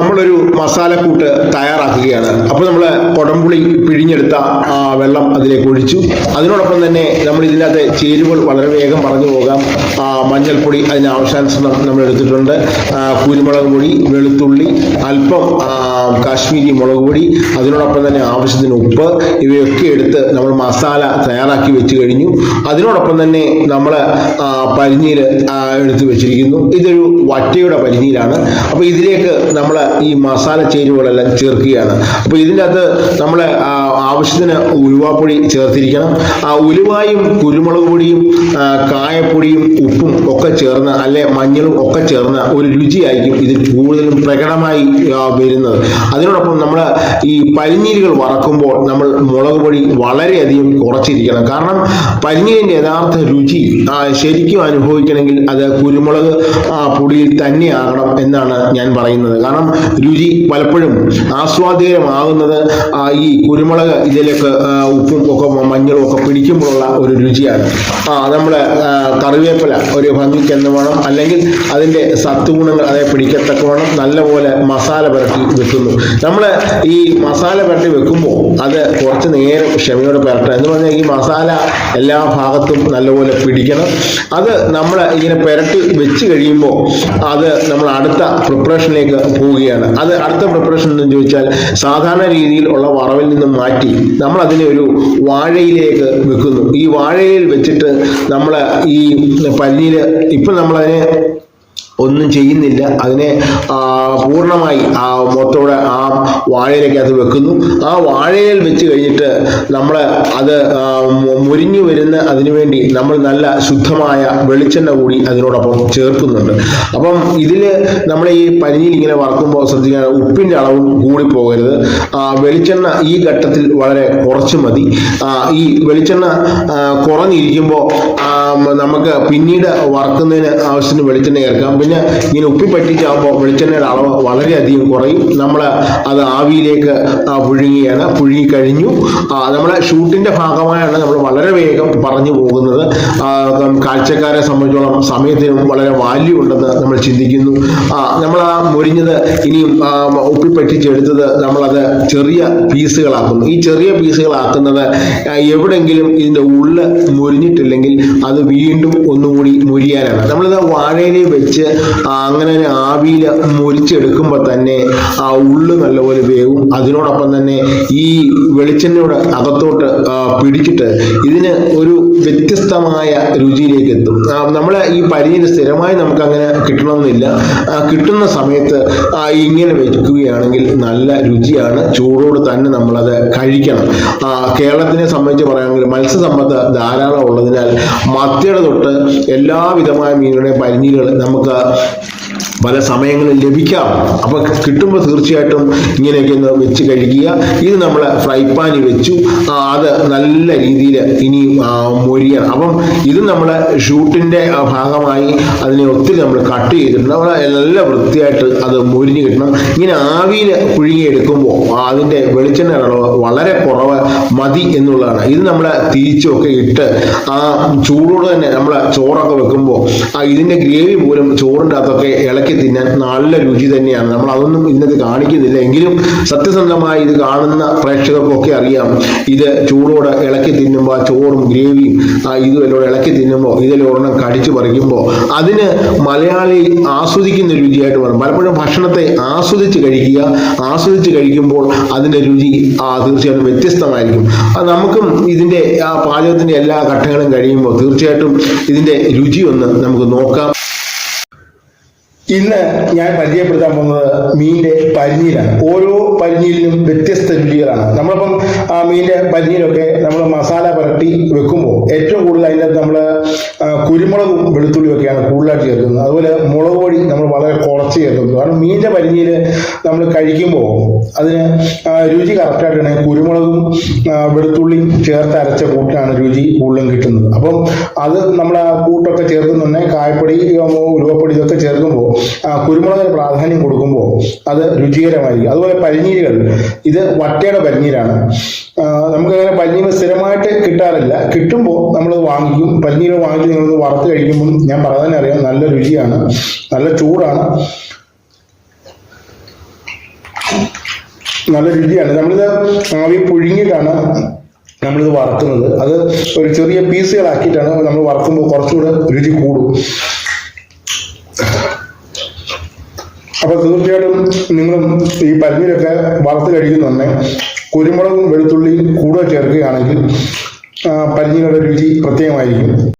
നമ്മളൊരു മസാലക്കൂട്ട് തയ്യാറാക്കുകയാണ്. അപ്പോൾ നമ്മൾ കൊടംപുളി പിഴിഞ്ഞെടുത്ത ആ, വെള്ളം അതിലേക്ക് ഒഴിച്ചു. അതിനോടൊപ്പം തന്നെ നമ്മൾ ഇതിനകത്ത് ചേരുവകൾ വളരെ വേഗം പറഞ്ഞു പോകാം. മഞ്ഞൾപ്പൊടി അതിന് ആവശ്യാനുസരണം നമ്മൾ എടുത്തിട്ടുണ്ട്. കുരുമുളക് പൊടി വെളുത്തുള്ളി അല്പം കാശ്മീരി മുളക് പൊടി അതിനോടൊപ്പം തന്നെ ആവശ്യത്തിന് ഉപ്പ് ഇവയൊക്കെ എടുത്ത് നമ്മൾ മസാല തയ്യാറാക്കി വെച്ച് കഴിഞ്ഞു. അതിനോടൊപ്പം തന്നെ നമ്മൾ പരിഞ്ഞീര് എടുത്ത് വെച്ചിരിക്കുന്നു. ഇതൊരു വറ്റയുടെ പരിഞ്ഞീരാണ് അപ്പോൾ ഇതിലേക്ക് നമ്മൾ ഈ മസാല ചേരുവകളെല്ലാം ചേർക്കുകയാണ്. അപ്പോൾ ഇതിന്റെ അകത്ത് നമ്മൾ ആവശ്യത്തിന് ഉലുവാപ്പൊടി ചേർത്തിരിക്കണം. ആ ഉലുവായും കുരുമുളക് പൊടിയും കായപ്പൊടിയും ഉപ്പും ഒക്കെ ചേർന്ന് അല്ലെ മഞ്ഞളും ഒക്കെ ചേർന്ന ഒരു രുചിയായിരിക്കും ഇതിൽ കൂടുതലും പ്രകടമായി വരുന്നത്. അതിനോടൊപ്പം നമ്മൾ ഈ പരിഞ്ഞീരുകൾ വറക്കുമ്പോൾ നമ്മൾ മുളക് പൊടി വളരെയധികം കുറച്ചിരിക്കണം. കാരണം പരിഞ്ഞീരിന്റെ യഥാർത്ഥ രുചി ശരിക്കും അനുഭവിക്കണമെങ്കിൽ അത് കുരുമുളക് പൊടിയിൽ തന്നെയാകണം എന്നാണ് ഞാൻ പറയുന്നത്. കാരണം രുചി പലപ്പോഴും ആസ്വാദികരമാകുന്നത് ഈ കുരുമുളക് ഇതിലേക്ക് ഉപ്പും ഒക്കെ മഞ്ഞളും ഒക്കെ പിടിക്കുമ്പോഴുള്ള ഒരു രുചിയാണ്. നമ്മൾ കറിവേപ്പില ഒരു ഭംഗിക്ക് എന്ന് വേണം. അല്ലെങ്കിൽ അതിന്റെ സത്വഗുണങ്ങൾ അതേ പിടിക്കത്തക്കവണ്ണം നല്ലപോലെ മസാല പുരട്ടി വെക്കുന്നു. നമ്മൾ ഈ മസാല പുരട്ടി വെക്കുമ്പോൾ അത് കുറച്ച് നേരം ക്ഷമയോട് പുരട്ടണം. എന്ന് പറഞ്ഞാൽ ഈ മസാല എല്ലാ ഭാഗത്തും നല്ലപോലെ പിടിക്കണം. അത് നമ്മൾ ഇങ്ങനെ പുരട്ടി വെച്ച് കഴിയുമ്പോൾ അത് നമ്മൾ അടുത്ത പ്രിപ്പറേഷനിലേക്ക് പോവുകയാണ് അത് അടുത്ത പ്രിപ്പറേഷൻ എന്ന് ചോദിച്ചാൽ സാധാരണ രീതിയിൽ ഉള്ള വറവിൽ നിന്നും മാറ്റി നമ്മൾ അതിനെ ഒരു വാഴയിലേക്ക് വെക്കുന്നു. ഈ വാഴയിൽ വെച്ചിട്ട് നമ്മൾ ഈ പല്ലിയിൽ ഇപ്പം നമ്മളതിനെ ഒന്നും ചെയ്യുന്നില്ല. അതിനെ പൂർണമായി ആ മൊത്തോടെ ആ വാഴയിലേക്ക് അത് വെക്കുന്നു. ആ വാഴയിൽ വെച്ച് കഴിഞ്ഞിട്ട് നമ്മൾ അത് മുരിഞ്ഞു അതിനു വേണ്ടി നമ്മൾ നല്ല ശുദ്ധമായ വെളിച്ചെണ്ണ കൂടി അതിനോടൊപ്പം ചേർക്കുന്നുണ്ട്. അപ്പം ഇതിൽ നമ്മൾ ഈ പനിയിൽ ഇങ്ങനെ വറക്കുമ്പോൾ ശ്രദ്ധിക്കാൻ ഉപ്പിന്റെ അളവും കൂടി പോകരുത്. വെളിച്ചെണ്ണ ഈ ഘട്ടത്തിൽ വളരെ കുറച്ച് മതി. ഈ വെളിച്ചെണ്ണ കുറഞ്ഞിരിക്കുമ്പോൾ നമുക്ക് പിന്നീട് വറക്കുന്നതിന് ആവശ്യത്തിന് വെളിച്ചെണ്ണ ചേർക്കാം. പിന്നെ ഇങ്ങനെ ഉപ്പി പറ്റിച്ചാകുമ്പോൾ വെളിച്ചെണ്ണയുടെ അളവ് വളരെയധികം കുറയും. നമ്മൾ അത് ആവിയിലേക്ക് പുഴുങ്ങിയാണ് പുഴുങ്ങി കഴിഞ്ഞു. നമ്മുടെ ഷൂട്ടിന്റെ ഭാഗമായാണ് നമ്മൾ വളരെ വേഗം പറഞ്ഞു പോകുന്നത്. കാഴ്ചക്കാരെ സംബന്ധിച്ചോളം സമയത്തിനും വളരെ വാല്യൂ ഉണ്ടെന്ന് നമ്മൾ ചിന്തിക്കുന്നു. നമ്മൾ ആ മുരിഞ്ഞത് ഇനിയും ആ, ഉപ്പി പറ്റിച്ചെടുത്തത് നമ്മളത് ചെറിയ പീസുകളാക്കുന്നു. ഈ ചെറിയ പീസുകളാക്കുന്നത് എവിടെങ്കിലും ഇതിന്റെ ഉള്ള് മുരിഞ്ഞിട്ടില്ലെങ്കിൽ അത് വീണ്ടും ഒന്നുകൂടി മുരിയാനാണ്. നമ്മളിത് വാഴയിലെ വെച്ച് അങ്ങനെ ആവിയിൽ മുരിച്ചെടുക്കുമ്പോൾ തന്നെ ആ ഉള്ളു നല്ലപോലെ വേവും. അതിനോടൊപ്പം തന്നെ ഈ വെളിച്ചെണ്ണയുടെ അകത്തോട്ട് പിടിച്ചിട്ട് ഇതിന് ഒരു വ്യത്യസ്തമായ രുചിയിലേക്ക് എത്തും. നമ്മളെ ഈ പരിചയം സ്ഥിരമായി നമുക്ക് അങ്ങനെ കിട്ടണമെന്നില്ല കിട്ടുന്ന സമയത്ത് ഇങ്ങനെ വെക്കുകയാണെങ്കിൽ നല്ല രുചിയാണ്. ചൂടോട് തന്നെ നമ്മളത് കഴിക്കണം. കേരളത്തിനെ സംബന്ധിച്ച് പറയുകയാണെങ്കിൽ മത്സ്യസമ്പത്ത് ധാരാളം ഉള്ളതിനാൽ മത്തിയുടെ തൊട്ട് എല്ലാവിധമായ മീനുകളുടെയും പരിഞ്ഞികൾ നമുക്ക് പല സമയങ്ങളിൽ ലഭിക്കാം. അപ്പൊ കിട്ടുമ്പോൾ തീർച്ചയായിട്ടും ഇങ്ങനെയൊക്കെ ഒന്ന് വെച്ച് കഴിക്കുക ഇത് നമ്മൾ ഫ്രൈ പാനിൽ വെച്ചു. അത് നല്ല രീതിയിൽ ഇനി മൊരിയണം. അപ്പം ഇത് നമ്മൾ ഷൂട്ടിന്റെ ഭാഗമായി അതിനെ ഒത്തിരി നമ്മൾ കട്ട് ചെയ്തിട്ടുണ്ട്. നമ്മൾ നല്ല വൃത്തിയായിട്ട് അത് മൊരിഞ്ഞ് കിട്ടണം. ഇങ്ങനെ ആവിയിൽ പുഴുങ്ങിയെടുക്കുമ്പോൾ അതിന്റെ വെളിച്ചെണ്ണ അളവ് വളരെ കുറവ് മതി എന്നുള്ളതാണ്. ഇത് നമ്മൾ തിരിച്ചൊക്കെ ഇട്ട് ആ ചൂടോട് തന്നെ നമ്മൾ ചോറൊക്കെ വെക്കുമ്പോൾ ഇതിന്റെ ഗ്രേവി പോലും ചോറിന്റെ അകത്തൊക്കെ ഇളക്കി തിന്നാൻ നല്ല രുചി തന്നെയാണ്. നമ്മൾ അതൊന്നും ഇന്നത് കാണിക്കുന്നില്ല. എങ്കിലും സത്യസന്ധമായി ഇത് കാണുന്ന പ്രേക്ഷകർക്കൊക്കെ അറിയാം. ഇത് ചൂടോടെ ഇളക്കി തിന്നുമ്പോൾ ആ ചോറും ഗ്രേവിയും ആ എല്ലാം ഇളക്കി തിന്നുമ്പോൾ ഇതിൽ കടിച്ചു പറിക്കുമ്പോൾ അതിന് മലയാളി ആസ്വദിക്കുന്ന രുചിയായിട്ട് വേണം പലപ്പോഴും ഭക്ഷണത്തെ ആസ്വദിച്ച് കഴിക്കുക ആസ്വദിച്ച് കഴിക്കുമ്പോൾ അതിന്റെ രുചി തീർച്ചയായിട്ടും വ്യത്യസ്തമായിരിക്കും. നമുക്കും ഇതിന്റെ ആ പാചകത്തിന്റെ എല്ലാ ഘട്ടങ്ങളും കഴിയുമ്പോൾ തീർച്ചയായിട്ടും ഇതിന്റെ രുചി ഒന്ന് നമുക്ക് നോക്കാം. ഇന്ന് ഞാൻ പരിചയപ്പെടുത്താൻ പോകുന്നത് മീനിന്റെ പരിഞ്ഞീലാണ് ഓരോ പരിഞ്ഞീലിനും വ്യത്യസ്ത രുചികളാണ്. നമ്മളിപ്പം മീനിന്റെ പരിഞ്ഞീലൊക്കെ നമ്മൾ മസാല പുരട്ടി വെക്കുമ്പോൾ ഏറ്റവും കൂടുതൽ അതിന്റെ നമ്മൾ കുരുമുളകും വെളുത്തുള്ളിയും ഒക്കെയാണ് കൂടുതലായിട്ട് ചേർക്കുന്നത്. അതുപോലെ മുളക് പൊടി നമ്മൾ വളരെ കുറച്ച് ചേർക്കുന്നത് കാരണം മീനിന്റെ പരിഞ്ഞീൽ നമ്മൾ കഴിക്കുമ്പോൾ അതിന് രുചി കറക്റ്റായിട്ടാണ് കുരുമുളകും വെളുത്തുള്ളിയും ചേർത്ത് അരച്ച കൂട്ടിനാണ് രുചി കൂടുതലും കിട്ടുന്നത്. അപ്പം അത് നമ്മൾ ആ കൂട്ടൊക്കെ ചേർക്കുന്നുണ്ടെ കായപ്പൊടി ഉരുവപ്പൊടി ഇതൊക്കെ ചേർക്കുമ്പോൾ കുരുമുളകിന് പ്രാധാന്യം കൊടുക്കുമ്പോൾ അത് രുചികരമായിരിക്കും. അതുപോലെ പരിഞ്ഞീരുകൾ ഇത് വട്ടയുടെ പരിഞ്ഞീരാണ് നമുക്കങ്ങനെ പഞ്ഞീര് സ്ഥിരമായിട്ട് കിട്ടാറില്ല. കിട്ടുമ്പോൾ നമ്മളത് വാങ്ങിക്കും. പഞ്ഞീര് വാങ്ങിച്ച് നിങ്ങളൊന്ന് വറുത്ത് കഴിക്കുമ്പോൾ ഞാൻ പറയാൻ അറിയാം നല്ല രുചിയാണ്. നല്ല ചൂടാണ്. നല്ല രുചിയാണ്. നമ്മളിത് ആവി പുഴുങ്ങിയിട്ടാണ് നമ്മളിത് വറുത്തുന്നത് അത് ഒരു ചെറിയ പീസുകളാക്കിയിട്ടാണ് നമ്മൾ വറുക്കുമ്പോൾ കുറച്ചുകൂടെ രുചി കൂടും. അപ്പൊ തീർച്ചയായിട്ടും നിങ്ങളും ഈ പല്ലിലൊക്കെ വറുത്ത് കഴിക്കുന്നുണ്ടെ കുരുമുളകും വെളുത്തുള്ളിയും കൂടെ ചേർക്കുകയാണെങ്കിൽ ആ, രുചി പ്രത്യേകമായിരിക്കും.